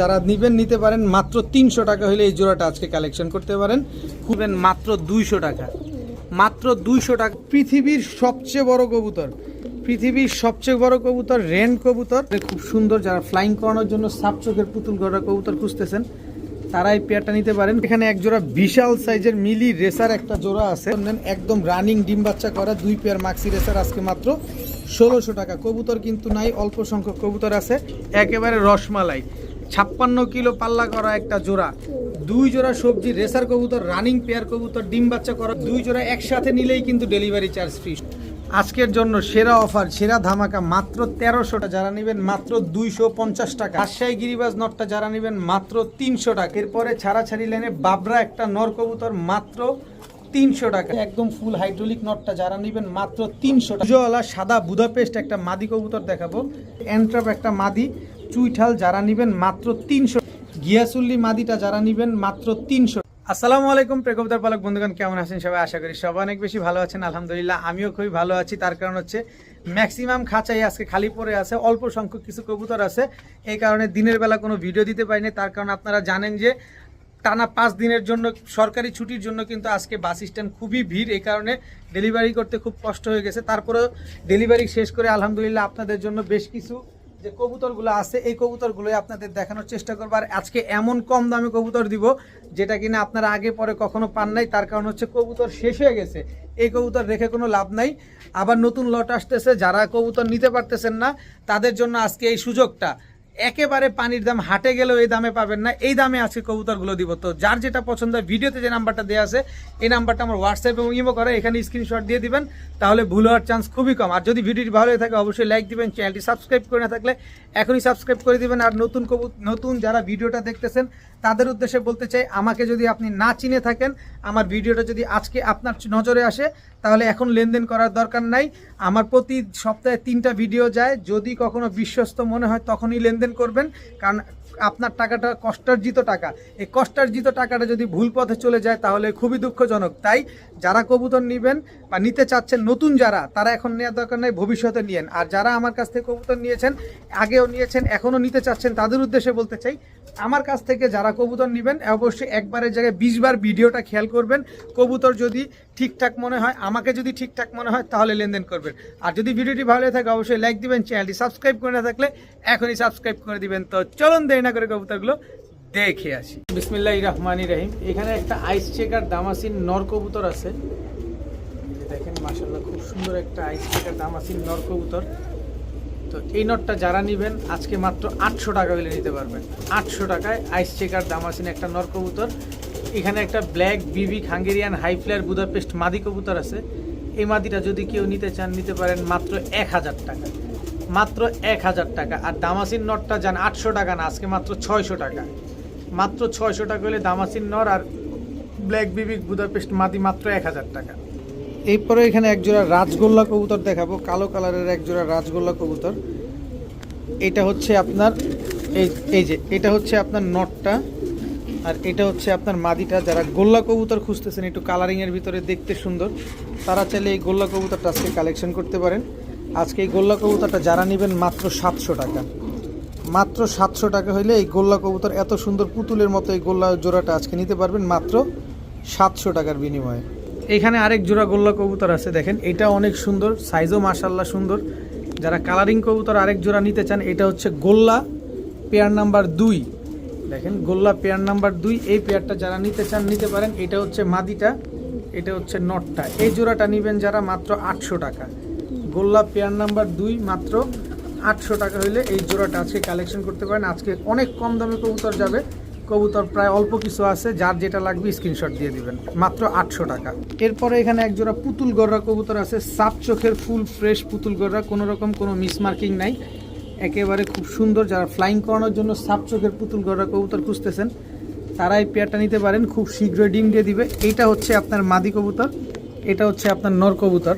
যারা নিবেন, নিতে পারেন, মাত্র তিনশো টাকা হলে এই জোড়াটা আজকে কালেকশন করতে পারেন। খুবেন মাত্র দুইশো টাকা। মাত্র দুইশো টাকা। পৃথিবীর সবচেয়ে বড় কবুতর। পৃথিবীর সবচেয়ে বড় কবুতর, রেন কবুতর। খুব সুন্দর, যারা ফ্লাইং করানোর জন্য সাপ চোখের পুতুল গড়া কবুতর খুঁজতেছেন তারা এই পেয়ারটা নিতে পারেন। এখানে এক জোড়া বিশাল সাইজের মিলি রেসার একটা জোড়া আছে। একদম রানিং ডিম বাচ্চা করা দুই পেয়ার মাক্সি রেসার আজকে মাত্র ষোলোশো টাকা। কবুতর কিন্তু নাই, অল্প সংখ্যক কবুতর আছে। একেবারে রসমালাই। ছাপ্পান্ন কিলো পাল্লা করা একটা জোড়া, দুই জোড়া সবজি, রেসার কবুতর, রানিং পেয়ার কবুতর, ডিম বাচ্চা করা, দুই জোড়া একসাথে নিলেই কিন্তু ডেলিভারি চার্জ ফ্রি। আজকের জন্য সেরা অফার, সেরা ধামাকা, মাত্র তেরোশোটা যারা নেবেন মাত্র দুইশো পঞ্চাশ টাকা। রাজশাহী গিরিবাজ নটটা যারা নেবেন মাত্র তিনশো টাকা। এরপরে ছাড়াছাড়ি লেনে বাবরা একটা নর কবুতর মাত্র তিনশো টাকা। একদম ফুল হাইড্রোলিক নটটা যারা নেবেন মাত্র তিনশো টাকা। সাদা বুদাপেস্ট একটা মাদি কবুতর দেখাবো। এন্ট্রাপ একটা মাদি। চুইঠাল যারা নেবেন মাত্র তিনশো। গিয়াসুল্লি মাদিটা যারা নেবেন মাত্র তিনশো। আসসালামু আলাইকুম প্রেকবদার পালক বন্ধুগণ, কেমন আছেন সবাই? আশা করি সবাই অনেক বেশি ভালো আছেন। আলহামদুলিল্লাহ, আমিও খুবই ভালো আছি। তার কারণ হচ্ছে ম্যাক্সিমাম খাঁচাই আজকে খালি পড়ে আছে, অল্প সংখ্যক কিছু কবুতর আছে। এই কারণে দিনের বেলা কোনো ভিডিও দিতে পারিনি। তার কারণ আপনারা জানেন যে, টানা পাঁচ দিনের জন্য, সরকারি ছুটির জন্য কিন্তু আজকে বাস স্ট্যান্ড খুবই ভিড়। এই কারণে ডেলিভারি করতে খুব কষ্ট হয়ে গেছে। তারপরেও ডেলিভারি শেষ করে আলহামদুলিল্লাহ আপনাদের জন্য বেশ কিছু যে কবুতরগুলো আছে, এই কবুতরগুলোই আপনাদের দেখানোর চেষ্টা করব। আর আজকে এমন কম দামে কবুতর দিব, যেটা কিনা আপনারা আগে পরে কখনো পান নাই, তার কারণ হচ্ছে কবুতর শেষ হয়ে গেছে। এই কবুতর রেখে কোনো লাভ নাই। আবার নতুন লট আসতেছে, যারা কবুতর নিতে পারতেছেন না, তাদের জন্য আজকে এই সুযোগটা। একেবারে পানির দাম হাটে গেলেও এই দামে পাবেন না। এই দামে আজকে কবুতরগুলো দিব। তো যার যেটা পছন্দ হয়, ভিডিওতে যে নাম্বারটা দেওয়া আছে, এই নাম্বারটা আমার হোয়াটসঅ্যাপ এবং ইমো করে, এখানে স্ক্রিনশট দিয়ে দিবেন, তাহলে ভুল হওয়ার চান্স খুবই কম। আর যদি ভিডিওটি ভালো হয়ে থাকে, অবশ্যই লাইক দিবেন চ্যানেলটি সাবস্ক্রাইব করে না থাকলে এখনই সাবস্ক্রাইব করে দিবেন। আর নতুন কবু, নতুন যারা ভিডিওটা দেখতেছেন, তাদের উদ্দেশ্যে বলতে চাই, আমাকে যদি আপনি না চিনে থাকেন, আমার ভিডিওটা যদি আজকে আপনার নজরে আসে, তাহলে এখন লেনদেন করার দরকার নাই। আমার প্রতি সপ্তাহে তিনটা ভিডিও যায়। যদি কখনো বিশ্বস্ত মনে হয়, তখনই লেনদেন করবেন, কারণ আপনার টাকাটা কষ্টার্জিত টাকা। এই কষ্টার্জিত টাকাটা যদি ভুল পথে চলে যায়, তাহলে খুবই দুঃখজনক। তাই যারা কবুতর নেবেন বা নিতে চাচ্ছেন নতুন যারা, তারা এখন নেওয়ার দরকার নেই, ভবিষ্যতে নিয়েন। আর যারা আমার কাছ থেকে কবুতর নিয়েছেন, আগেও নিয়েছেন, এখনও নিতে চাচ্ছেন, তাদের উদ্দেশ্যে বলতে চাই, আমার কাছ থেকে যারা কবুতর নেবেন, অবশ্যই একবারের জায়গায় বিশবার ভিডিওটা খেয়াল করবেন। কবুতর যদি ঠিকঠাক মনে হয়, আমাকে যদি ঠিকঠাক মনে হয়, তাহলে লেনদেন করবেন। আর যদি ভিডিওটি ভালো থাকে অবশ্যই লাইক দিবেন, চ্যানেলটি সাবস্ক্রাইব করে না থাকলে এখনই সাবস্ক্রাইব করে দিবেন। তো চলুন দেরি না করে কবুতরগুলো দেখে আসি। বিসমিল্লাহ রহমানি রহিম। এখানে একটা আইস চেকার দামাসিন নর কবুতর আছে এই যে দেখেন মাসাল্লাহ খুব সুন্দর একটা আইস চেকার দামাসিন নর কবুতর। তো এই নটটা যারা নেবেন, আজকে মাত্র আটশো টাকা হলে নিতে পারবেন। আটশো টাকায় আইস চেকার দামাসিন একটা নর কবুতর। এখানে একটা ব্ল্যাক বিবি হাঙ্গেরিয়ান হাই ফ্লেয়ার বুদাপেস্ট মাদি কবুতর আছে। এই মাদিটা যদি কেউ নিতে চান, নিতে পারেন মাত্র এক হাজার টাকা। মাত্র এক হাজার টাকা। আর দামাসিন নটটা যান আটশো টাকা না, আজকে মাত্র ছয়শো টাকা। মাত্র ছয়শো টাকা হলে দামাসিন নর আর ব্ল্যাক বিবি বুদাপেস্ট মাদি মাত্র এক হাজার টাকা। এরপরে এখানে একজোড়া রাজগোল্লা কবুতর দেখাবো, কালো কালারের একজোড়া রাজগোল্লা কবুতর। এটা হচ্ছে আপনার, এই এই যে, এটা হচ্ছে আপনার নটটা, আর এটা হচ্ছে আপনার মাদিটা। যারা গোল্লা কবুতর খুঁজতেছেন, একটু কালারিংয়ের ভিতরে দেখতে সুন্দর, তারা চাইলে এই গোল্লা কবুতরটা আজকে কালেকশন করতে পারেন। আজকে এই গোল্লা কবুতরটা যারা নেবেন মাত্র সাতশো টাকা। মাত্র সাতশো টাকা হইলে এই গোল্লা কবুতর এত সুন্দর পুতুলের মতো এই গোল্লা জোড়াটা আজকে নিতে পারবেন মাত্র সাতশো টাকার বিনিময়ে। এখানে আরেক জোড়া গোল্লা কবুতর আছে, দেখেন। এটা অনেক সুন্দর সাইজও মাসাল্লাহ সুন্দর। যারা কালারিং কবুতর আরেক জোড়া নিতে চান, এটা হচ্ছে গোল্লা পেয়ার নাম্বার দুই। দেখেন, গোল্লা পেয়ার নাম্বার দুই, এই পেয়ারটা যারা নিতে চান, নিতে পারেন। এটা হচ্ছে মাদিটা, এটা হচ্ছে নটটা। এই জোড়াটা নেবেন যারা মাত্র আটশো টাকা। গোল্লা পেয়ার নাম্বার দুই, মাত্র আটশো টাকা হইলে এই জোড়াটা আজকে কালেকশন করতে পারেন। আজকে অনেক কম দামে কবুতর যাবে। কবুতর প্রায় অল্প কিছু আছে, যার যেটা লাগবে স্ক্রিনশট দিয়ে দিবেন। মাত্র আটশো টাকা। এরপরে এখানে এক জোড়া পুতুল গররা কবুতর আছে। সাপ চোখের ফুল ফ্রেশ পুতুল গররা, কোনো রকম কোনো মিসমার্কিং নাই। একেবারে খুব সুন্দর, যারা ফ্লাইং করানোর জন্য সাপ চোখের পুতুল গররা কবুতর খুঁজতেছেন তারা এই পেয়ারটা নিতে পারেন। খুব শীঘ্রই ডিম দিয়ে দিবে। এইটা হচ্ছে আপনার মাদি কবুতর, এটা হচ্ছে আপনার নর কবুতর।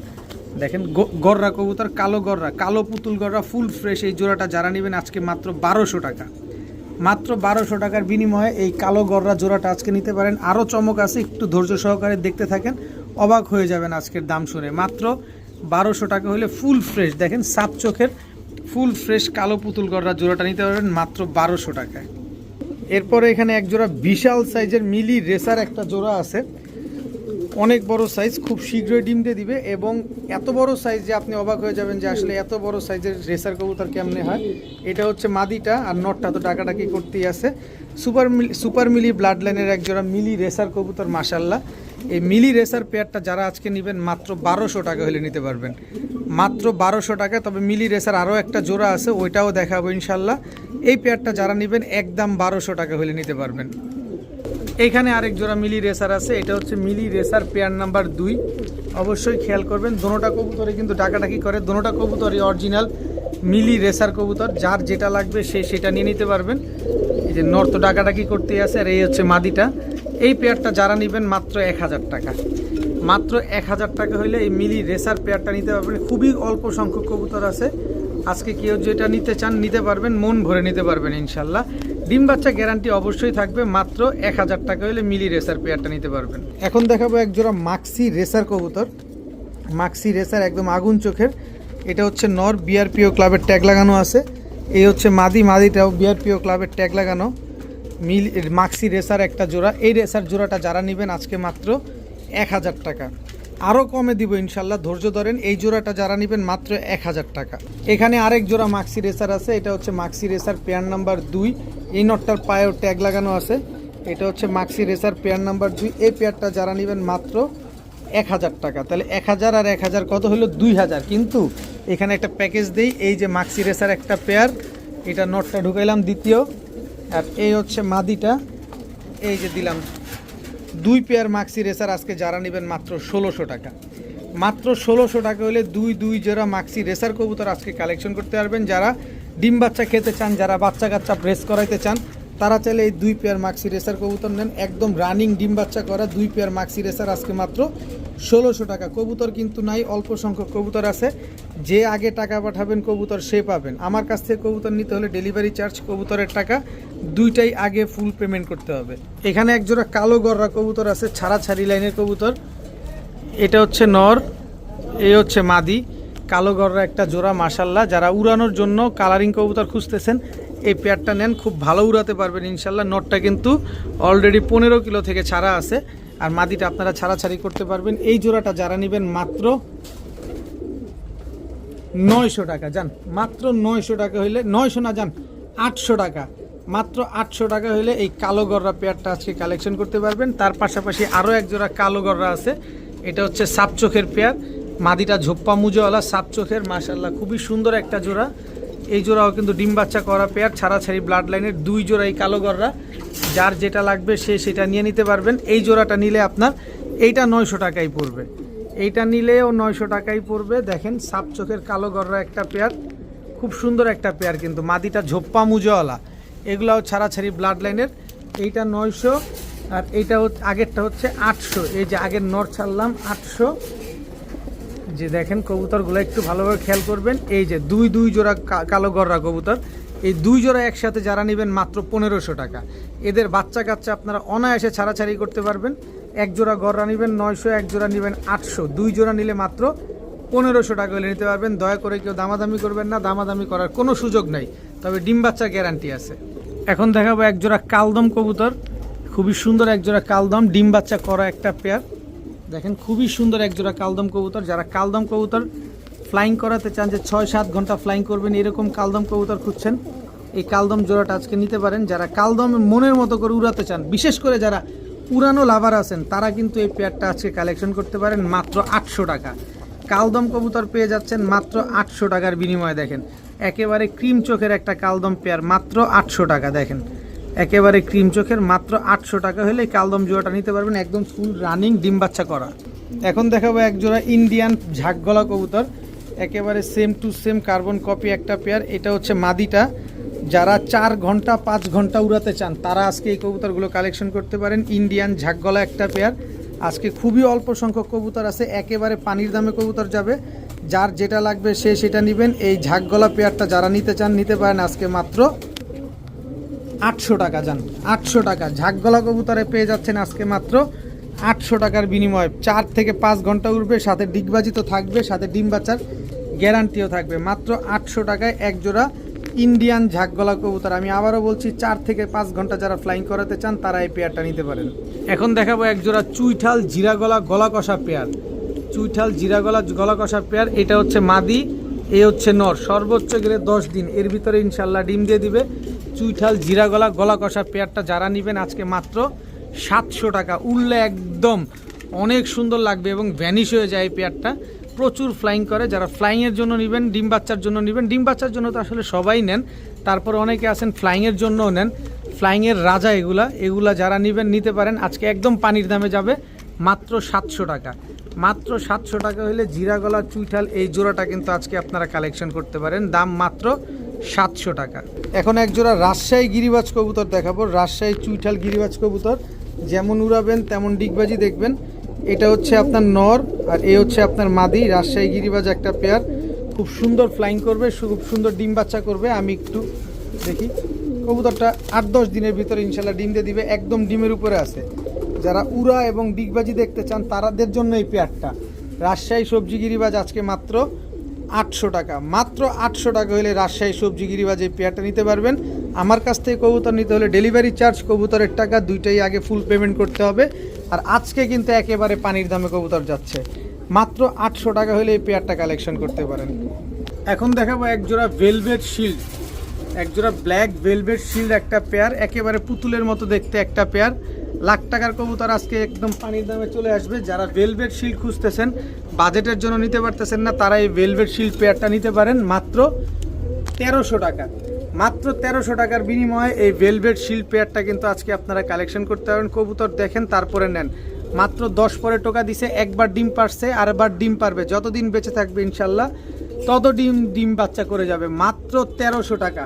দেখেন গররা কবুতর, কালো গররা, কালো পুতুল গররা ফুল ফ্রেশ এই জোড়াটা যারা নেবেন আজকে মাত্র বারোশো টাকা। মাত্র বারোশো টাকার বিনিময়ে এই কালো গররা জোড়াটা আজকে নিতে পারেন। আরও চমক আছে, একটু ধৈর্য সহকারে দেখতে থাকেন, অবাক হয়ে যাবেন আজকের দাম শুনে। মাত্র বারোশো টাকা হলে ফুল ফ্রেশ, দেখেন সাপ চোখের ফুল ফ্রেশ কালো পুতুল গররা জোড়াটা নিতে পারবেন মাত্র বারোশো টাকায়। এরপরে এখানে এক জোড়া বিশাল সাইজের মিলি রেসার একটা জোড়া আছে। অনেক বড় সাইজ খুব শীঘ্রই ডিম দিয়ে দিবে এবং এত বড় সাইজ যে আপনি অবাক হয়ে যাবেন যে আসলে এত বড় সাইজের রেসার কবুতর কেমনে হয়। এটা হচ্ছে মাদিটা আর নটটা তো ডাকাডাকি করতেই আছে। Super mealy super mealy blood লাইনের এক জোড়া মিলি রেসার কবুতর মাসাল্লাহ এই মিলি রেসার পেয়ারটা যারা আজকে নেবেন, মাত্র বারোশো টাকা হলে নিতে পারবেন। মাত্র বারোশো টাকা তবে মিলি রেসার আরও একটা জোড়া আছে, ওইটাও দেখাবো ইনশাল্লাহ এই পেয়ারটা যারা নেবেন, একদম বারোশো টাকা হলে নিতে পারবেন। এইখানে আরেক জোড়া মিলি রেসার আছে, এটা হচ্ছে মিলি রেসার পেয়ার নাম্বার দুই। অবশ্যই খেয়াল করবেন, দোনোটা কবুতরে কিন্তু ডাকাডাকি করে, দোনোটা কবুতরই অরিজিনাল মিলি রেসার কবুতর, যার যেটা লাগবে সে সেটা নিয়ে নিতে পারবেন। এই যে নর্থ ডাকাডাকি করতেই আছে, আর এই হচ্ছে মাদিটা। এই পেয়ারটা যারা নেবেন মাত্র এক হাজার টাকা। মাত্র এক হাজার টাকা হলে এই মিলি রেসার পেয়ারটা নিতে পারবেন। খুবই অল্প সংখ্যক কবুতর আছে। আজকে কেউ যেটা নিতে চান, নিতে পারবেন, মন ভরে নিতে পারবেন ইনশাল্লাহ। ডিম বাচ্চা গ্যারান্টি অবশ্যই থাকবে, মাত্র এক হাজার টাকা হলে মিলি রেসার পেয়ারটা নিতে পারবেন। এখন দেখাবো এক জোড়া মাক্সি রেসার কবুতর। মাক্সি রেসার একদম আগুন চোখের। এটা হচ্ছে নর বিআরপিও ক্লাবের ট্যাগ লাগানো আছে। এই হচ্ছে মাদি, মাদিটাও বিআরপিও ক্লাবের ট্যাগ লাগানো। মিল মাক্সি রেসার একটা জোড়া। এই রেসার জোড়াটা যারা নেবেন, আজকে মাত্র এক হাজার টাকা। আরও কমে দিব ইনশাল্লাহ। ধৈর্য ধরেন, এই জোড়াটা যারা নেবেন মাত্র এক হাজার টাকা। এখানে আরেক জোড়া মাক্সি রেসার আছে, এটা হচ্ছে মাক্সি রেসার পেয়ার নাম্বার দুই। এই নটটার পায়েও ট্যাগ লাগানো আছে। এটা হচ্ছে মাক্সি রেসার পেয়ার নাম্বার দুই। এই পেয়ারটা যারা নেবেন মাত্র এক হাজার টাকা। তাহলে এক হাজার আর এক হাজার কত হলো? দুই হাজার। কিন্তু এখানে একটা প্যাকেজ দেই, এই যে মাক্সি রেসার একটা পেয়ার এটা নটটা ঢুকাইলাম দ্বিতীয়। আর এই হচ্ছে মাদিটা। এই যে দিলাম। দুই পেয়ার মাক্সি রেসার আজকে যারা নেবেন মাত্র ষোলোশো টাকা। মাত্র ষোলোশো টাকা হলে দুই দুই জোড়া মাক্সি রেসার কবুতর আজকে কালেকশন করতে পারবেন যারা ডিম বাচ্চা খেতে চান, যারা বাচ্চা কাচ্চা প্রেস করাইতে চান, তারা চাইলে এই দুই পেয়ার মাক্সি রেসার কবুতর নেন। একদম রানিং ডিম বাচ্চা করা দুই পেয়ার মাক্সি রেসার আজকে মাত্র ষোলোশো টাকা। কবুতর কিন্তু নাই, অল্প সংখ্যক কবুতর আছে। যে আগে টাকা পাঠাবেন, কবুতর সে পাবেন। আমার কাছ থেকে কবুতর নিতে হলে ডেলিভারি চার্জ কবুতরের টাকা, দুইটাই আগে ফুল পেমেন্ট করতে হবে। এখানে একজোড়া কালো গররা কবুতর আছে ছাড়া ছাড়ি লাইনের কবুতর। এটা হচ্ছে নর এই হচ্ছে মাদি। কালো গররা একটা জোড়া মাসাল্লাহ যারা উড়ানোর জন্য কালারিং কবুতর খুঁজতেছেন, এই পেয়ারটা নেন। খুব ভালো উড়াতে পারবেন ইনশাল্লাহ নটটা কিন্তু অলরেডি পনেরো কিলো থেকে ছাড়া আছে। আর মাদিটা আপনারা ছাড়াছাড়ি করতে পারবেন। এই জোড়াটা যারা নেবেন মাত্র নয়শো টাকা, যান, মাত্র নয়শো টাকা হইলে, নয়শো না, যান, আটশো টাকা, মাত্র আটশো টাকা হইলে এই কালো গররা পেয়ারটা আজকে কালেকশন করতে পারবেন। তার পাশাপাশি আরও এক জোড়া কালো গররা আছে, এটা হচ্ছে সাপ চোখের পেয়ার, মাদিটা ঝোপ্পা মুজোওয়ালা সাপ চোখের মাসাল্লাহ খুবই সুন্দর একটা জোড়া। এই জোড়াও কিন্তু ডিম বাচ্চা করা পেয়ার ছাড়াছাড়ি ব্লাড লাইনের দুই জোড়া এই কালো গররা। যার যেটা লাগবে সে সেটা নিয়ে নিতে পারবেন। এই জোড়াটা নিলে আপনার এইটা নয়শো টাকাই পড়বে। এইটা নিলেও নয়শো টাকাই পড়বে। দেখেন, সাপ চোখের কালো গররা একটা পেয়ার খুব সুন্দর একটা পেয়ার কিন্তু। মাদিটা ঝোপ্পা মুজোওয়ালা এগুলাও ছাড়াছাড়ি ব্লাড লাইনের এইটা নয়শো আর এইটা হচ্ছে আগেরটা হচ্ছে আটশো। এই যে আগের নর ছাড়লাম আটশো। যে দেখেন কবুতরগুলো একটু ভালোভাবে খেয়াল করবেন। এই যে দুই দুই জোড়া কালো গররা কবুতর। এই দুই জোড়া একসাথে যারা নেবেন মাত্র পনেরোশো টাকা। এদের বাচ্চা কাচ্চা আপনারা অনায়াসে ছাড়াছাড়ি করতে পারবেন। এক জোড়া গররা নেবেন নয়শো, এক জোড়া নেবেন আটশো। দুই জোড়া নিলে মাত্র পনেরোশো টাকা হলে নিতে পারবেন। দয়া করে কেউ দামাদামি করবেন না, দামাদামি করার কোনো সুযোগ নাই। তবে ডিম বাচ্চা গ্যারান্টি আছে। এখন দেখাবো এক জোড়া কালদম কবুতর। খুবই সুন্দর এক জোড়া কালদম। ডিম বাচ্চা করা একটা পেয়ার দেখেন, খুবই সুন্দর এক জোড়া কালদম কবুতর। যারা কালদম কবুতর ফ্লাইং করাতে চান যে ছয় সাত ঘণ্টা ফ্লাইং করবেন, এরকম কালদম কবুতর খুঁজছেন, এই কালদম জোড়াটা আজকে নিতে পারেন। যারা কালদম মনের মতো করে উড়াতে চান, বিশেষ করে যারা উড়ানো লাভার আছেন, তারা কিন্তু এই পেয়ারটা আজকে কালেকশন করতে পারেন মাত্র আটশো টাকা। কালদম কবুতর পেয়ে যাচ্ছেন মাত্র আটশো টাকার বিনিময়ে, দেখেন। একেবারে ক্রিম চোখের একটা কালদম পেয়ার মাত্র আটশো টাকা, দেখেন। একেবারে ক্রিম চোখের, মাত্র আটশো টাকা হলে কালদম জোড়াটা নিতে পারবেন। একদম ফুল রানিং ডিম বাচ্চা করা। এখন দেখাবো এক জোড়া ইন্ডিয়ান ঝাঁকগলা কবুতর। একেবারে same to same carbon copy একটা পেয়ার এটা হচ্ছে মাদিটা। যারা চার ঘণ্টা, পাঁচ ঘণ্টা উড়াতে চান, তারা আজকে এই কবুতরগুলো কালেকশন করতে পারেন। ইন্ডিয়ান ঝাঁকগলা একটা পেয়ার আজকে খুবই অল্প সংখ্যক কবুতর আছে। একেবারে পানির দামে কবুতর যাবে। যার যেটা লাগবে সে সেটা নেবেন। এই ঝাঁকগলা পেয়ারটা যারা নিতে চান, নিতে পারেন আজকে মাত্র আটশো টাকা যান, আটশো টাকা। ঝাঁকগলা কবুতরে পেয়ে যাচ্ছেন আজকে মাত্র আটশো টাকার বিনিময়ে। চার থেকে পাঁচ ঘণ্টা উঠবে সাথে ডিগবাজি তো থাকবে, সাথে ডিম বাচ্চার গ্যারান্টিও থাকবে। মাত্র আটশো টাকায় এক জোড়া ইন্ডিয়ান ঝাকগলা কবুতর। আমি আবারও বলছি, চার থেকে পাঁচ ঘণ্টা যারা ফ্লাইং করাতে চান, তারা এই পেয়ারটা নিতে পারেন। এখন দেখাবো এক জোড়া চুইঠাল জিরা গলা গলা কষা পেয়ার চুইঠাল জিরা গলা গলা কষা পেয়ার এটা হচ্ছে মাদি, এ হচ্ছে নর। সর্বোচ্চ গেলে দশ দিন। এর ভিতরে ইনশাল্লাহ ডিম দিয়ে দিবে। চুইঠাল জিরা গলা গলা কষা পেয়ারটা যারা নেবেন আজকে মাত্র সাতশো টাকা। উঠলে একদম অনেক সুন্দর লাগবে এবং ভ্যানিশ হয়ে যায় এই পেয়ারটা। প্রচুর ফ্লাইং করে, যারা ফ্লাইংয়ের জন্য নেবেন, ডিম বাচ্চার জন্য নেবেন, ডিম বাচ্চার জন্য তো আসলে সবাই নেন। তারপর অনেকে আছেন ফ্লাইংয়ের জন্যও নেন। ফ্লাইংয়ের রাজা এগুলা এগুলা যারা নেবেন নিতে পারেন। আজকে একদম পানির দামে যাবে মাত্র সাতশো টাকা। মাত্র সাতশো টাকা হলে জিরা গলা চুইঠাল এই জোড়াটা কিন্তু আজকে আপনারা কালেকশন করতে পারেন। দাম মাত্র সাতশো টাকা। এখন এক জোড়া রাজশাহী গিরিবাজ কবুতর দেখাবো। রাজশাহী চুইঠাল গিরিবাজ কবুতর। যেমন উড়াবেন, তেমন ডিগবাজি দেখবেন। এটা হচ্ছে আপনার নর আর এ হচ্ছে আপনার মাদি। রাজশাহী গিরিবাজ একটা পেয়ার খুব সুন্দর ফ্লাইং করবে, খুব সুন্দর ডিম বাচ্চা করবে। আমি একটু দেখি। কবুতরটা আট দশ দিনের ভিতরে ইনশাল্লাহ ডিম দিয়ে দিবে। একদম ডিমের উপরে আছে। যারা উড়া এবং ডিগবাজি দেখতে চান, তারাদের জন্য এই পেয়ারটা রাজশাহী সবজি গিরিবাজ আজকে মাত্র আটশো টাকা। মাত্র আটশো টাকা হলে রাজশাহী সবজি গিরিবাজ পেয়ারটা নিতে পারবেন। আমার কাছ থেকে কবুতর নিতে হলে ডেলিভারি চার্জ কবুতরের টাকা, দুইটাই আগে ফুল পেমেন্ট করতে হবে। আর আজকে কিন্তু একেবারে পানির দামে কবুতর যাচ্ছে। মাত্র আটশো টাকা হলে এই পেয়ারটা কালেকশন করতে পারেন। এখন দেখাবো এক জোড়া ভেলভেট শিল্ড এক জোড়া ব্ল্যাক ভেলভেট শিল্ড একটা পেয়ার, একেবারে পুতুলের মতো দেখতে একটা পেয়ার। লাখ টাকার কবুতর আজকে একদম পানির দামে চলে আসবে। যারা ভেলভেট শিল্ড খুঁজতেছেন বাজেটের জন্য নিতে পারতেছেন না, তারা এই ভেলভেট শিল্ড পেয়ারটা নিতে পারেন মাত্র তেরোশো টাকা। মাত্র তেরোশো টাকার বিনিময়ে এই ভেলভেট শিল্ড পেয়ারটা কিন্তু আজকে আপনারা কালেকশন করতে পারেন কবুতর দেখেন, তারপরে নেন। মাত্র দশ পরে টোকা দিছে, একবার ডিম পারছে, আরেকবার ডিম পারবে। যতদিন বেঁচে থাকবে ইনশাল্লাহ তত ডিম ডিম বাচ্চা করে যাবে। মাত্র তেরোশো টাকা।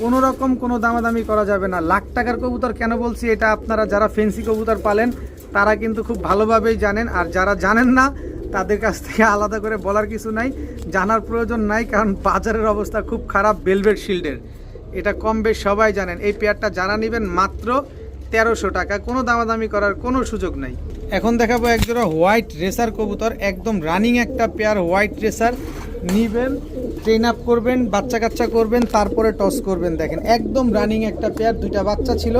কোনো রকম কোনো দামাদামি করা যাবে না। লাখ টাকার কবুতর কেন বলছি, এটা আপনারা যারা ফেন্সি কবুতর পালেন, তারা কিন্তু খুব ভালোভাবেই জানেন। আর যারা জানেন না, তাদের কাছ থেকে আলাদা করে বলার কিছু নাই। জানার প্রয়োজন নাই, কারণ বাজারের অবস্থা খুব খারাপ বেলভেট শিল্ডের এটা কম বেশ সবাই জানেন। এই পেয়ারটা যারা নেবেন মাত্র তেরোশো টাকা, কোনো দামাদামি করার কোনো সুযোগ নাই। এখন দেখাবো একজোড়া হোয়াইট রেসার কবুতর, একদম রানিং একটা পেয়ার হোয়াইট রেসার। নিবেন ট্রেন আপ করবেন বাচ্চা কাচ্চা করবেন, তারপরে টস করবেন, দেখেন। একদম রানিং একটা পেয়ার, দুইটা বাচ্চা ছিল।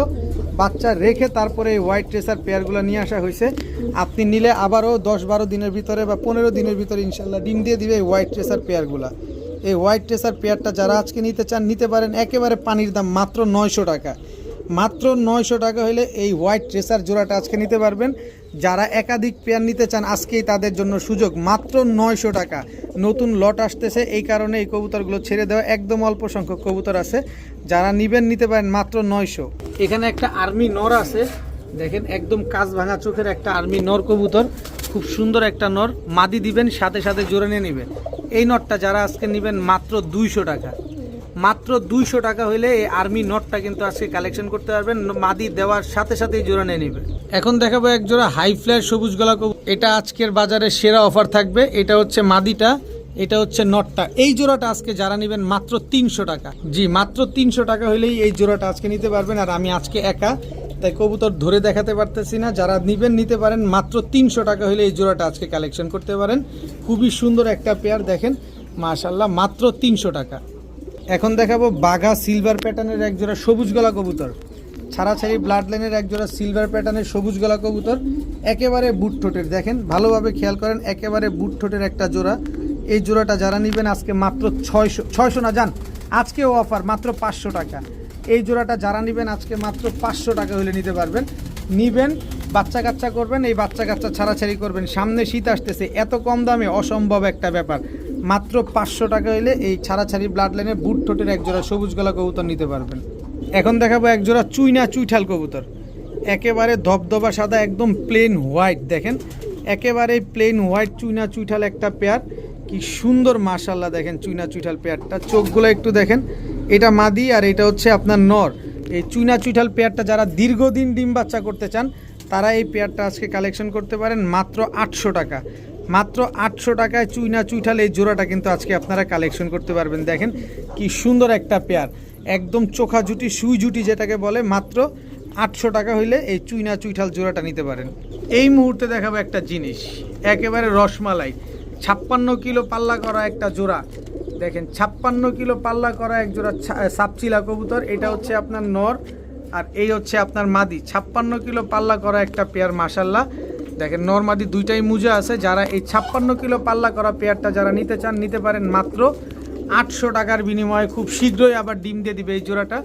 বাচ্চা রেখে তারপরে এই হোয়াইট রেসার পেয়ারগুলো নিয়ে আসা হয়েছে। আপনি নিলে আবারও দশ বারো দিনের ভিতরে বা পনেরো দিনের ভিতরে ইনশাল্লাহ ডিম দিয়ে দিবে এই হোয়াইট রেসার পেয়ারগুলা। এই হোয়াইট রেসার পেয়ারটা যারা আজকে নিতে চান, নিতে পারেন। একেবারে পানির দাম মাত্র নয়শো টাকা। মাত্র নয়শো টাকা হলে এই হোয়াইট রেসার জোড়াটা আজকে নিতে পারবেন। যারা একাধিক পেয়ার নিতে চান, আজকেই তাদের জন্য সুযোগ, মাত্র নয়শো টাকা। নতুন লট আসতেছে, এই কারণে এই কবুতরগুলো ছেড়ে দেওয়া একদম অল্প সংখ্যক কবুতর আছে। যারা নিবেন, নিতে পারেন মাত্র নয়শো। এখানে একটা আর্মি নর আছে। দেখেন, একদম কাজ ভাঙা চোখের একটা আর্মি নর কবুতর। খুব সুন্দর একটা নর। মাদি দিবেন, সাথে সাথে জোরে নিয়ে নেবেন। এই নটটা যারা আজকে নেবেন, মাত্র দুইশো টাকা। মাত্র দুইশো টাকা হইলে এই আর্মি নটটা কিন্তু আজকে কালেকশন করতে পারবেন। মাদি দেওয়ার সাথে সাথেই জোড়া নিয়ে নেবে। এখন দেখাবো এক জোড়া হাই ফ্ল্যার সবুজ গলা এটা আজকের বাজারে সেরা অফার থাকবে। এটা হচ্ছে মাদিটা, এটা হচ্ছে নটটা। এই জোড়াটা আজকে যারা নেবেন মাত্র তিনশো টাকা। জি, মাত্র তিনশো টাকা হলেই এই জোড়াটা আজকে নিতে পারবেন। আর আমি আজকে একা, তাই কবুতর ধরে দেখাতে পারতেছি না। যারা নিবেন, নিতে পারেন। মাত্র তিনশো টাকা হলে এই জোড়াটা আজকে কালেকশন করতে পারেন। খুবই সুন্দর একটা পেয়ার দেখেন। মাশাল্লাহ মাত্র তিনশো টাকা। এখন দেখাবো বাঘা সিলভার প্যাটার্নের এক জোড়া সবুজ গলা কবুতর। ছাড়াছাড়ি ব্লাড লাইনের এক জোড়া সিলভার প্যাটার্নের সবুজ গলা কবুতর। একেবারে বুট ঠোঁটের, দেখেন, ভালোভাবে খেয়াল করেন, একেবারে বুট ঠোঁটের একটা জোড়া। এই জোড়াটা যারা নেবেন আজকে মাত্র ছয়শো ছয়শো না, যান, আজকেও অফার মাত্র পাঁচশো টাকা। এই জোড়াটা যারা নেবেন আজকে মাত্র পাঁচশো টাকা হলে নিতে পারবেন। নিবেন, বাচ্চা কাচ্চা করবেন, এই বাচ্চা কাচ্চা ছাড়াছাড়ি করবেন। সামনে শীত আসতেছে, এত কম দামে অসম্ভব একটা ব্যাপার। মাত্র পাঁচশো টাকা হলে এই ছাড়াছাড়ি ব্লাড লাইনে বুট ঠোঁটের এক জোড়া সবুজ গলা কবুতর নিতে পারবেন। এখন দেখাবো এক জোড়া চুইনা চুইঠাল কবুতর। একেবারে ধবধবা সাদা, একদম প্লেন হোয়াইট দেখেন? একেবারে প্লেন হোয়াইট চুইনা চুইঠাল একটা পেয়ার কি সুন্দর মাশাল্লাহ দেখেন চুইনা চুইঠাল পেয়ারটা চোখগুলো একটু দেখেন। এটা মাদি আর এটা হচ্ছে আপনার নর। এই চুইনা চুইঠাল পেয়ারটা যারা দীর্ঘদিন ডিম বাচ্চা করতে চান, তারা এই পেয়ারটা আজকে কালেকশন করতে পারেন মাত্র আটশো টাকা। মাত্র আটশো টাকায় চুইনা চুইঠাল এই জোড়াটা কিন্তু আজকে আপনারা কালেকশন করতে পারবেন। দেখেন কি সুন্দর একটা পেয়ার একদম চোখা জুটি সুই জুটি যেটাকে বলে, মাত্র আটশো টাকা হইলে এই চুইনা চুইঠাল জোড়াটা নিতে পারেন। এই মুহূর্তে দেখাবো একটা জিনিস, একেবারে রসমালাই। ছাপ্পান্ন কিলো পাল্লা করা একটা জোড়া। দেখেন, ছাপ্পান্ন কিলো পাল্লা করা এক জোড়া সাপচিলা কবুতর। এটা হচ্ছে আপনার নর আর এই হচ্ছে আপনার মাদি। ছাপ্পান্ন কিলো পাল্লা করা একটা পেয়ার মাসাল্লাহ দেখেন নর্মাদি দুইটাই মুজা আছে, যারা এই ছাপ্পান্ন কিলো পাল্লা করা পেয়ারটা যারা নিতে চান, নিতে পারেন মাত্র আটশো টাকার বিনিময়ে খুব শীঘ্রই আবার ডিম দিয়ে দিবে এই জোড়াটা।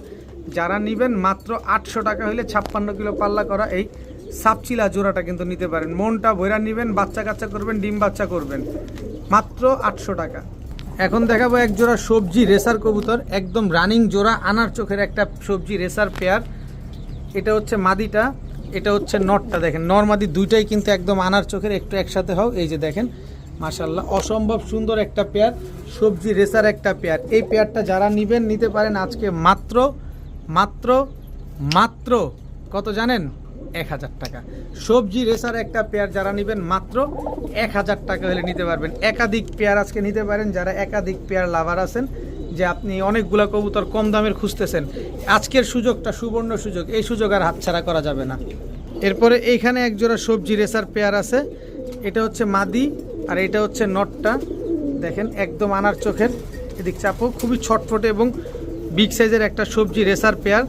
যারা নেবেন মাত্র আটশো টাকা হলে ছাপ্পান্ন কিলো পাল্লা করা এই সাপচিলা জোড়াটা কিন্তু নিতে পারেন। মনটা ভৈরা নেবেন, বাচ্চা কাচ্চা করবেন, ডিম বাচ্চা করবেন। মাত্র আটশো টাকা। এখন দেখাবো এক জোড়া সবজি রেসার কবুতর, একদম রানিং জোড়া, আনার চোখের একটা সবজি রেসার পেয়ার। এটা হচ্ছে মাদিটা। এটা হচ্ছে নটটা দেখেন। নর মাদি দুইটাই কিন্তু একদম আনার চোখের, একটু একসাথে হও। এই যে দেখেন মাশাল্লাহ অসম্ভব সুন্দর একটা পেয়ার, সবজি রেসার একটা পেয়ার। এই পেয়ারটা যারা নিবেন, নিতে পারেন আজকে মাত্র মাত্র মাত্র, কত জানেন? এক হাজার টাকা। সবজি রেসার একটা পেয়ার যারা নেবেন, মাত্র এক হাজার টাকা হলে নিতে পারবেন। একাধিক পেয়ার আজকে নিতে পারেন, যারা একাধিক পেয়ার লাভার আছেন যে আপনি অনেকগুলা কবুতর কম দামের খুঁজতেছেন, আজকের সুযোগটা, সুবর্ণ সুযোগ, এই সুযোগ আর হাতছাড়া করা যাবে না। এরপরে এইখানে এক জোড়া সবজি রেসার পেয়ার আছে, এটা হচ্ছে মাদি আর এটা হচ্ছে নটটা। দেখেন, একদম আনার চোখের, এদিক চাপো, খুবই ছটফটে এবং বিগ সাইজের একটা সবজি রেসার পেয়ার।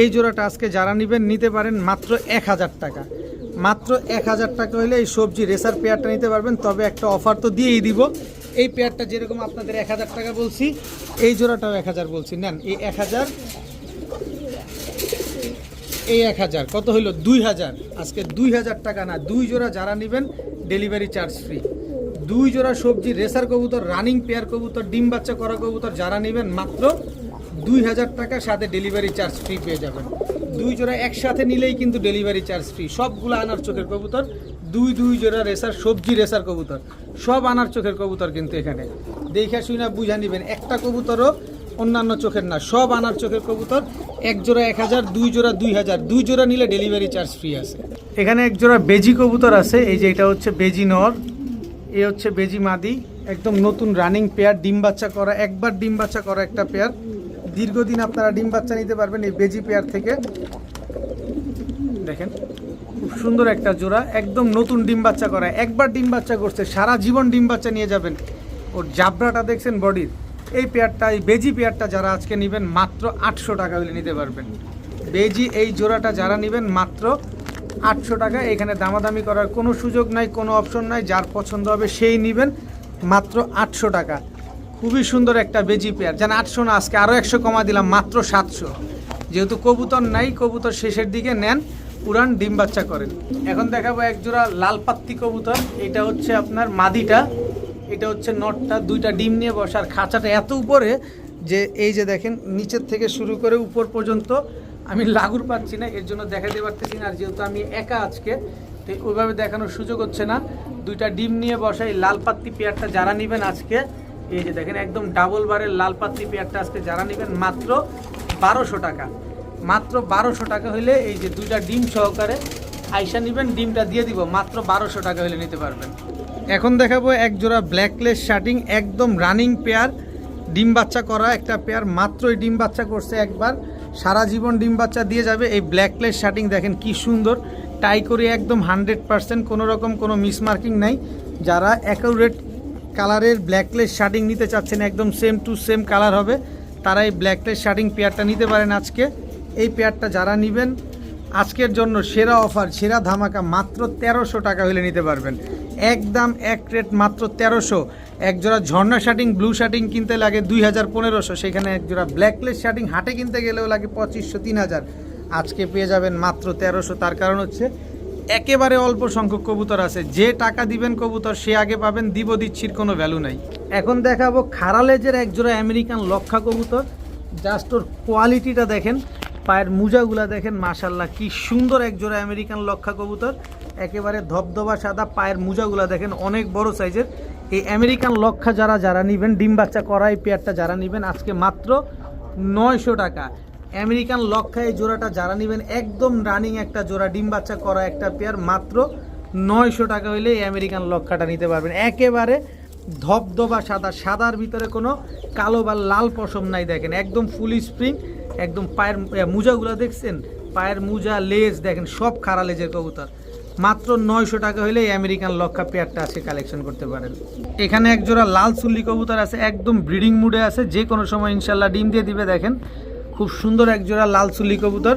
এই জোড়াটা আজকে যারা নেবেন, নিতে পারেন মাত্র এক হাজার টাকা। মাত্র এক হাজার টাকা হলে এই সবজি রেসার পেয়ারটা নিতে পারবেন, তবে একটা অফার তো দিয়েই দিব। এই পেয়ারটা যেরকম আপনাদের এক হাজার টাকা বলছি, এই জোড়াটাও এক হাজার বলছি। নেন, এই এক হাজার, এই এক হাজার, কত হইল? দুই হাজার। আজকে দুই হাজার টাকা না, দুই জোড়া যারা নেবেন ডেলিভারি চার্জ ফ্রি দুই জোড়া সবজি, রেসার কবুতর রানিং পেয়ার কবুতর, ডিম বাচ্চা করা কবুতর যারা নেবেন, মাত্র দুই হাজার টাকা সাথে ডেলিভারি চার্জ ফ্রি পেয়ে যাবেন। দুই জোড়া একসাথে নিলেই কিন্তু ডেলিভারি চার্জ ফ্রি সবগুলো আনার চোখের কবুতর, দুই দুই জোড়া রেসার, সবজি রেসার কবুতর। সব আনার চোখের কবুতর কিন্তু এখানে। দেখে শুনে বুঝা নিবেন, একটা কবুতরও অন্যান্য চোখের না। সব আনার চোখের কবুতর, এক জোড়া এক হাজার, দুই জোড়া দুই হাজার। দুই জোড়া নিলে ডেলিভারি চার্জ ফ্রি আছে। এখানে এক জোড়া বেজি কবুতর আছে, এই যে এটা হচ্ছে বেজি নর। এ হচ্ছে বেজি মাদি। একদম নতুন রানিং পেয়ার ডিম বাচ্চা করা, একবার ডিম বাচ্চা করা একটা পেয়ার দীর্ঘদিন আপনারা ডিম বাচ্চা নিতে পারবেন এই বেজি পেয়ার থেকে। দেখেন, খুব সুন্দর একটা জোড়া, একদম নতুন ডিম বাচ্চা করা। একবার ডিম বাচ্চা করছে, সারা জীবন ডিম বাচ্চা নিয়ে যাবেন। ওর জাবরাটা দেখছেন বডির। এই পেয়ারটা, এই বেজি পেয়ারটা যারা আজকে নেবেন, মাত্র আটশো টাকা হলে নিতে পারবেন। বেজি এই জোড়াটা যারা নেবেন, মাত্র আটশো টাকা। এখানে দামাদামি করার কোনো সুযোগ নাই, কোনো অপশন নাই। যার পছন্দ হবে সেই নেবেন, মাত্র আটশো টাকা। খুবই সুন্দর একটা বেজি পেয়ার যেন আটশো না, আজকে আরও একশো কমা দিলাম, মাত্র সাতশো। যেহেতু কবুতর নাই, কবুতর শেষের দিকে নেন, পুরান ডিম বাচ্চা করেন। এখন দেখাবো এক জোড়া লাল পাত্তি কবুতর, এটা হচ্ছে আপনার মাদিটা, এটা হচ্ছে নটটা, দুইটা ডিম নিয়ে বসার খাঁচাটা এত উপরে যে, এই যে দেখেন, নিচের থেকে শুরু করে উপর পর্যন্ত আমি লাগুর পাচ্ছি না, এর জন্য দেখাতে পারতেছি না। আর যেহেতু আমি একা আজকে, তো ওইভাবে দেখানোর সুযোগ হচ্ছে না। দুইটা ডিম নিয়ে বসা এই লাল পাত্তি পেয়ারটা যারা নেবেন আজকে এই যে দেখেন, একদম ডাবল বারের লাল পাত্রি পেয়ারটা আজকে যারা নেবেন, মাত্র বারোশো টাকা। মাত্র বারোশো টাকা হলে এই যে দুইটা ডিম সহকারে আইসা নেবেন, ডিমটা দিয়ে দিব, মাত্র বারোশো টাকা হলে নিতে পারবেন। এখন দেখাবো এক জোড়া ব্ল্যাকলেস শার্টিং একদম রানিং পেয়ার ডিম বাচ্চা করা একটা পেয়ার মাত্রই ডিম বাচ্চা করছে একবার। সারা জীবন ডিম বাচ্চা দিয়ে যাবে এই ব্ল্যাকলেস শার্টিং দেখেন কি সুন্দর। টাই করে একদম হান্ড্রেড পার্সেন্ট কোনো রকম কোনো মিসমার্কিং নাই। যারা অ্যাকুরেট কালারের ব্ল্যাকলেস শার্টিং নিতে চাচ্ছেন, একদম সেম টু সেম কালার হবে। তারা এই ব্ল্যাকলেস শার্টিং পেয়ারটা নিতে পারেন আজকে। এই পেয়ারটা যারা নেবেন, আজকের জন্য সেরা অফার সেরা ধামাকা মাত্র তেরোশো টাকা হলে নিতে পারবেন। একদম এক রেট মাত্র তেরোশো। এক জোড়া ঝর্ণা শার্টিং ব্লু শার্টিং কিনতে লাগে দুই হাজার পনেরোশো। সেখানে এক জোড়া ব্ল্যাকলেস শার্টিং হাটে কিনতে গেলেও লাগে পঁচিশশো, তিন হাজার। আজকে পেয়ে যাবেন মাত্র তেরোশো। তার কারণ হচ্ছে একেবারে অল্প সংখ্যক কবুতর আছে। যে টাকা দিবেন কবুতর, সে আগে পাবেন, দিব দিচ্ছির কোনো ভ্যালু নাই। এখন দেখাবো খারালেজের এক জোড়া আমেরিকান লক্ষা কবুতর। জাস্ট ওর কোয়ালিটিটা দেখেন, পায়ের মুজাগুলা দেখেন মাশাল্লাহ কি সুন্দর এক জোড়া আমেরিকান লক্ষা কবুতর। একেবারে ধবধবা সাদা পায়ের মুজাগুলা দেখেন, অনেক বড় সাইজের। এই আমেরিকান লক্ষা যারা যারা নেবেন, ডিম বাচ্চা করা পেয়ারটা যারা নেবেন, আজকে মাত্র নয়শো টাকা। আমেরিকান লক্ষা এই জোড়াটা যারা নেবেন, একদম রানিং একটা জোড়া, ডিম বাচ্চা করা একটা পেয়ার মাত্র নয়শো টাকা হইলে এই আমেরিকান লক্ষাটা নিতে পারবেন। একেবারে ধবধবা সাদা, সাদার ভিতরে কোনো কালো বা লাল পশম নাই দেখেন, একদম ফুল স্প্রিং একদম পায়ের মুজাগুলো দেখছেন? পায়ের মুজা, লেজ দেখেন, সব খাড়া লেজের কবুতর। মাত্র নয়শো টাকা হলে আমেরিকান লক্ষা পেয়ারটা আজকে কালেকশন করতে পারেন। এখানে এক জোড়া লাল চুল্লি কবুতর আছে, একদম ব্রিডিং মুডে আছে যে কোনো সময় ইনশাল্লাহ ডিম দিয়ে দিবে, দেখেন। খুব সুন্দর এক জোড়া লাল চুল্লি কবুতর।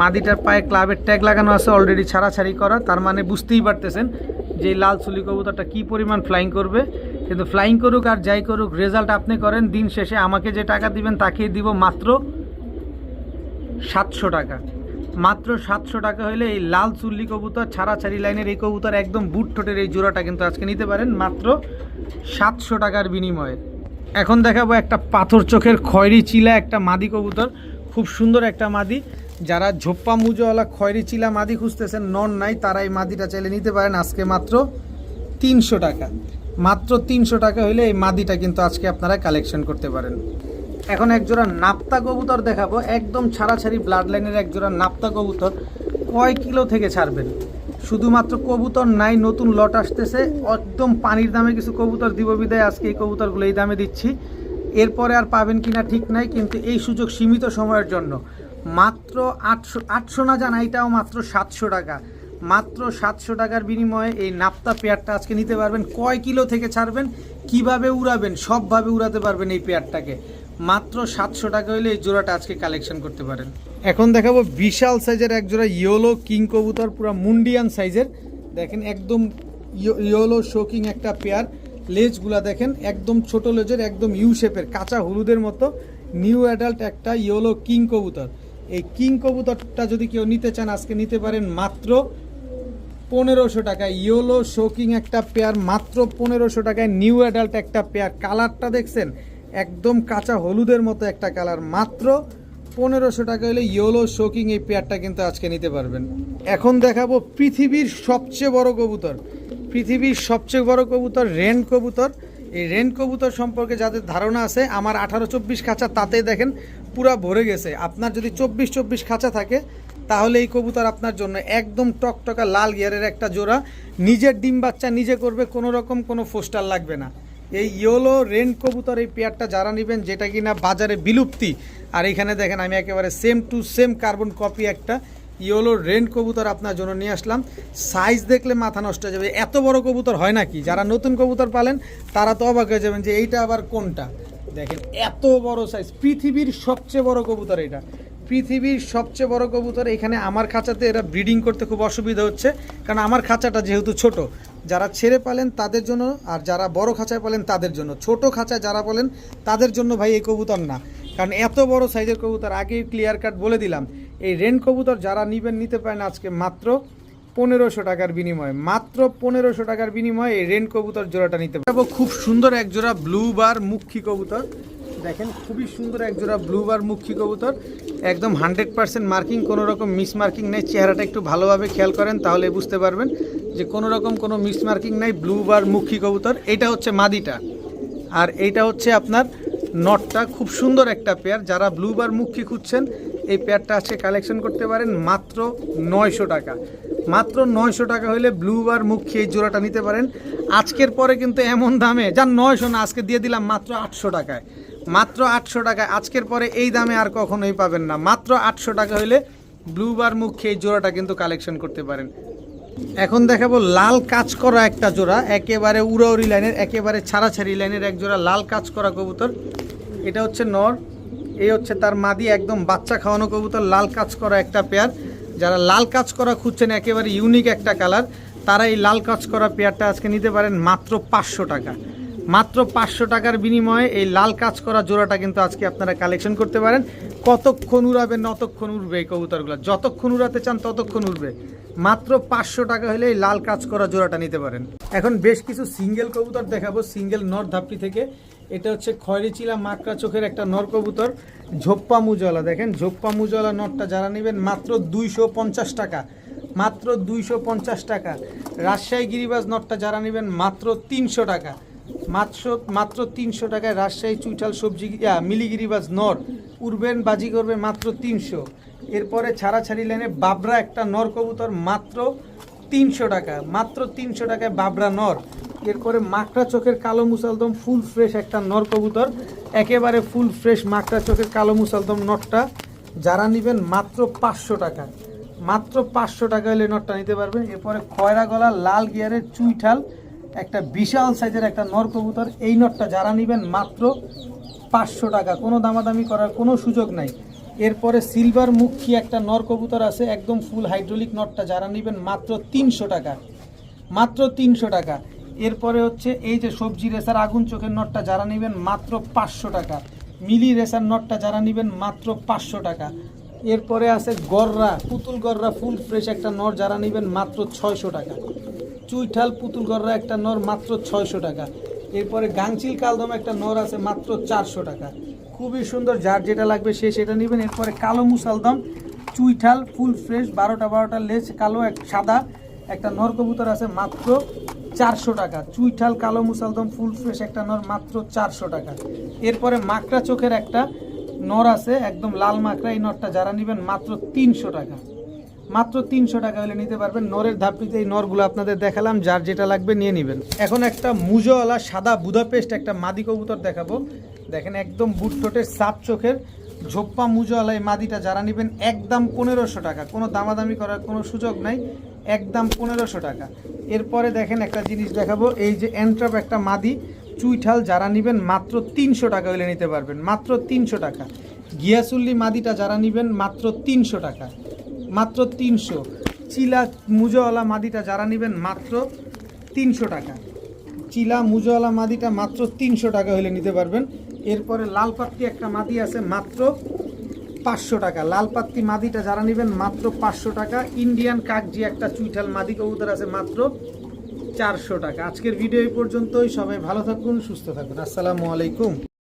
মাদিটার পায়ে ক্লাবের ট্যাগ লাগানো আছে অলরেডি ছাড়াছাড়ি করা। তার মানে বুঝতেই পারতেছেন যে লাল চুল্লি কবুতরটা কী পরিমাণ ফ্লাইং করবে। কিন্তু ফ্লাইং করুক আর যাই করুক রেজাল্ট আপনি করেন, দিন শেষে আমাকে যে টাকা দিবেন তাকে দিব মাত্র সাতশো টাকা। মাত্র সাতশো টাকা হলে এই লাল চুল্লি কবুতর, ছাড়াছাড়ি লাইনের এই কবুতর একদম বুট ঠোঁটের এই জোড়াটা কিন্তু আজকে নিতে পারেন, মাত্র সাতশো টাকার বিনিময়ে। এখন দেখাবো একটা পাথর চোখের খয়রি চিলা, একটা মাদি কবুতর। খুব সুন্দর একটা মাদি। যারা ঝোপ্পা মুজোওয়ালা খয়রি চিলা মাদি খুঁজতেছেন, নন নাই, তারা এই মাদিটা চাইলে নিতে পারেন। আজকে মাত্র তিনশো টাকা। মাত্র তিনশো টাকা হলে এই মাদিটা কিন্তু আজকে আপনারা কালেকশন করতে পারেন। এখন একজোড়া নাপ্তা কবুতর দেখাবো। একদম ছাড়াছাড়ি ব্লাড লাইনের একজোড়া নাপ্তা কবুতর। কয় কিলো থেকে ছাড়বেন? শুধুমাত্র কবুতর নাই, নতুন লট আসতেছে। একদম পানির দামে কিছু কবুতর দিব বিদায় আজকে এই কবুতরগুলো এই দামে দিচ্ছি। এরপরে আর পাবেন কিনা ঠিক নাই, কিন্তু এই সুযোগ সীমিত সময়ের জন্য। মাত্র আটশো আটশো না জানা এটাও মাত্র সাতশো টাকা। মাত্র সাতশো টাকার বিনিময়ে এই নাপ্তা পেয়ারটা আজকে নিতে পারবেন। কয় কিলো থেকে ছাড়বেন, কীভাবে উড়াবেন, সবভাবে উড়াতে পারবেন এই পেয়ারটাকে। মাত্র সাতশো টাকা হলে এই জোড়াটা আজকে কালেকশন করতে পারেন। এখন দেখাবো বিশাল সাইজের এক জোড়া ইয়োলো কিং কবুতর, পুরো মুন্ডিয়ান সাইজের। দেখেন একদম ইয়োলো শোকিং একটা পেয়ার লেজগুলা দেখেন, একদম ছোট লেজের, একদম ইউ শেপের কাঁচা হলুদের মতো। নিউ অ্যাডাল্ট একটা ইয়োলো কিং কবুতর। এই কিং কবুতরটা যদি কেউ নিতে চান, আজকে নিতে পারেন মাত্র পনেরোশো টাকায়। ইয়োলো শোকিং একটা পেয়ার মাত্র পনেরোশো টাকায়। নিউ অ্যাডাল্ট একটা পেয়ার কালারটা দেখছেন? একদম কাঁচা হলুদের মতো একটা কালার, মাত্র পনেরোশো টাকা হলে ইয়োলো শোকিং এই পেয়ারটা কিন্তু আজকে নিতে পারবেন। এখন দেখাবো পৃথিবীর সবচেয়ে বড় কবুতর। পৃথিবীর সবচেয়ে বড় কবুতর রেন কবুতর। এই রেন কবুতর সম্পর্কে যাদের ধারণা আছে, আমার আঠারো চব্বিশ খাঁচা তাতেই দেখেন পুরা ভরে গেছে। আপনার যদি চব্বিশ চব্বিশ খাঁচা থাকে, তাহলে এই কবুতর আপনার জন্য একদম টকটকা লাল গিয়ারের একটা জোড়া। নিজের ডিম বাচ্চা নিজে করবে, কোনো রকম কোনো ফোস্টার লাগবে না। এই ইয়োলো রেন কবুতর এই পেয়ারটা যারা নেবেন, যেটা কিনা বাজারে বিলুপ্তি। আর এখানে দেখেন, আমি একেবারে same to same carbon copy একটা ইয়োলো রেন কবুতর আপনার জন্য নিয়ে আসলাম। সাইজ দেখলে মাথা নষ্ট হয়ে যাবে। এত বড় কবুতর হয় নাকি? যারা নতুন কবুতর পালেন, তারা তো অবাক হয়ে যাবেন যে এইটা আবার কোনটা? দেখেন, এত বড় সাইজ পৃথিবীর সবচেয়ে বড় কবুতর এটা। পৃথিবীর সবচেয়ে বড় কবুতর, এখানে আমার খাঁচাতে এরা ব্রিডিং করতে খুব অসুবিধা হচ্ছে। কারণ আমার খাঁচাটা যেহেতু ছোট যারা ছেড়ে পালেন তাদের জন্য আর যারা বড় খাঁচায় পালেন তাদের জন্য। ছোট খাঁচায় যারা বলেন তাদের জন্য ভাই এই কবুতর না। কারণ এত বড় সাইজের কবুতর, আগেই ক্লিয়ার কাট বলে দিলাম, এই রেন কবুতর যারা নিবেন, নিতে পারেন আজকে মাত্র পনেরোশো টাকার বিনিময়ে। মাত্র পনেরোশো টাকার বিনিময়ে এই রেন কবুতর জোড়াটা নিতে পারব খুব সুন্দর এক জোড়া ব্লু বার মুখী কবুতর। দেখেন, খুবই সুন্দর এক জোড়া ব্লু বার মুখী কবুতর। একদম হান্ড্রেড পার্সেন্ট মার্কিং কোনো রকম মিস মার্কিং নেই। চেহারাটা একটু ভালোভাবে খেয়াল করেন, তাহলে বুঝতে পারবেন যে কোনো রকম কোনো মিস মার্কিং নাই ব্লু বার মুখী কবুতর। এটা হচ্ছে মাদিটা। আর এইটা হচ্ছে আপনার নটটা। খুব সুন্দর একটা পেয়ার যারা ব্লু বার মুখী খুঁজছেন, এই পেয়ারটা আজকে কালেকশন করতে পারেন মাত্র নয়শো টাকা। মাত্র নয়শো টাকা হলে ব্লু বার মুখী এই জোড়াটা নিতে পারেন। আজকের পরে কিন্তু এমন দামে যার নয়শো না, আজকে দিয়ে দিলাম মাত্র আটশো টাকায়। মাত্র আটশো টাকা আজকের পরে এই দামে আর কখনোই পাবেন না। মাত্র আটশো টাকা হলে ব্লু বার মুখী এই জোড়াটা কিন্তু কালেকশন করতে পারেন। এখন দেখাবো লাল কাজ করা একটা জোড়া, একেবারে উড়াউড়ি লাইনের, একেবারে ছাড়াছাড়ি লাইনের এক জোড়া লাল কাজ করা কবুতর। এটা হচ্ছে নর, এই হচ্ছে তার মাদি, একদম বাচ্চা খাওয়ানো কবুতর, লাল কাজ করা একটা পেয়ার যারা লাল কাজ করা খুঁজছেন, একেবারে ইউনিক একটা কালার তারা এই লাল কাজ করা পেয়ারটা আজকে নিতে পারেন মাত্র পাঁচশো টাকা। মাত্র পাঁচশো টাকার বিনিময়ে এই লাল কাজ করা জোড়াটা কিন্তু আজকে আপনারা কালেকশন করতে পারেন। কতক্ষণ উড়াবেন ততক্ষণ উড়বে এই কবুতরগুলো? যতক্ষণ উড়াতে চান ততক্ষণ উড়বে। মাত্র পাঁচশো টাকা হলে এই লাল কাজ করা জোড়াটা নিতে পারেন। এখন বেশ কিছু সিঙ্গেল কবুতর দেখাবো সিঙ্গেল নর ধাপড়ি থেকে। এটা হচ্ছে খয়রি চিলা মাকড়া চোখের একটা নর কবুতর, ঝোপ্পা মুজলা। দেখেন, ঝোপ্পা মুজলা নটটা যারা নেবেন, মাত্র দুইশো পঞ্চাশ টাকা। মাত্র দুইশো পঞ্চাশ টাকা। রাজশাহী গিরিবাজ নটটা যারা নেবেন, মাত্র তিনশো টাকা। মাত্র মাত্র তিনশো টাকায় রাজশাহী, চুইঠাল, সবজি মিলিগিরিবাজ, নর। উড়বেন, বাজি করবে মাত্র তিনশো। এরপরে ছাড়াছাড়ি লাইনে বাবরা একটা নর কবুতর মাত্র তিনশো টাকা, মাত্র তিনশো টাকায় বাবরা নর। এরপরে মাকড়া চোখের কালো মুসালদম ফুল ফ্রেশ একটা নর কবুতর। একেবারে ফুল ফ্রেশ মাকড়া চোখের কালো মুসালদম নটটা। যারা নেবেন মাত্র পাঁচশো টাকা। মাত্র পাঁচশো টাকা হলে নটটা নিতে পারবেন। এরপরে খয়রা গলা লাল গিয়ারের চুইঠাল একটা বিশাল সাইজের একটা নর কবুতর। এই নটটা যারা নেবেন মাত্র পাঁচশো টাকা। কোনো দামাদামি করার কোনো সুযোগ নাই। এরপরে সিলভার মুখী একটা নর কবুতর আছে, একদম ফুল হাইড্রোলিক নটটা যারা নেবেন মাত্র তিনশো টাকা। মাত্র তিনশো টাকা। এরপরে হচ্ছে এই যে সবজি রেসার আগুন চোখের নটটা যারা নেবেন মাত্র পাঁচশো টাকা। মিলি রেসার নটটা যারা নেবেন মাত্র পাঁচশো টাকা। এরপরে আছে গররা, পুতুল গররা ফুল ফ্রেশ একটা নর যারা নেবেন মাত্র ছয়শো টাকা। চুইঠাল পুতুল গররা একটা নর মাত্র ছয়শো টাকা। এরপরে গাংচিল কালদম একটা নর আছে মাত্র চারশো টাকা। খুবই সুন্দর, যার যেটা লাগবে সে সেটা নেবেন। এরপরে কালো মুসালদম চুইঠাল ফুল ফ্রেশ, বারোটা বারোটা লেজ, কালো এক সাদা, একটা নর কবুতর আছে মাত্র চারশো টাকা। চুইঠাল কালো মুসালদম, ফুল ফ্রেশ একটা নর মাত্র চারশো টাকা। এরপরে মাকড়া চোখের একটা নর আছে, একদম লাল মাকড়া। এই নরটা যারা নেবেন মাত্র তিনশো টাকা। মাত্র তিনশো টাকা হলে নিতে পারবেন। নরের ধাপিতে এই নরগুলো আপনাদের দেখালাম, যার যেটা লাগবে নিয়ে নেবেন। এখন একটা মুজোওয়ালা সাদা বুদাপেস্ট, একটা মাদি কবুতর দেখাবো। দেখেন, একদম বুট ঠোঁটের সাপ চোখের ঝোপ্পা মুজোওয়ালা এই মাদিটা যারা নেবেন, একদম পনেরোশো টাকা। কোনো দামাদামি করার কোনো সুযোগ নাই, একদম পনেরোশো টাকা। এরপরে দেখেন একটা জিনিস দেখাবো, এই যে এন্ট্রাপ একটা মাদি, চুইঠাল যারা নেবেন, মাত্র তিনশো টাকা হলে নিতে পারবেন, মাত্র তিনশো টাকা। গিয়াসুল্লি মাদিটা যারা নেবেন, মাত্র তিনশো টাকা। মাত্র তিনশো। চিলা মুজোওয়ালা মাদিটা যারা নেবেন মাত্র তিনশো টাকা। চিলা মুজোওয়ালা মাদিটা মাত্র তিনশো টাকা হলে নিতে পারবেন। এরপরে লাল পাত্তি একটা মাদি আছে মাত্র পাঁচশো টাকা। লাল পাত্তি মাদিটা যারা নেবেন মাত্র পাঁচশো টাকা। ইন্ডিয়ান কাকজি একটা চুইঠাল মাদি কবুতর আছে মাত্র চারশো টাকা। আজকের ভিডিও এই পর্যন্তই। সবাই ভালো থাকুন, সুস্থ থাকুন। আসসালামু আলাইকুম।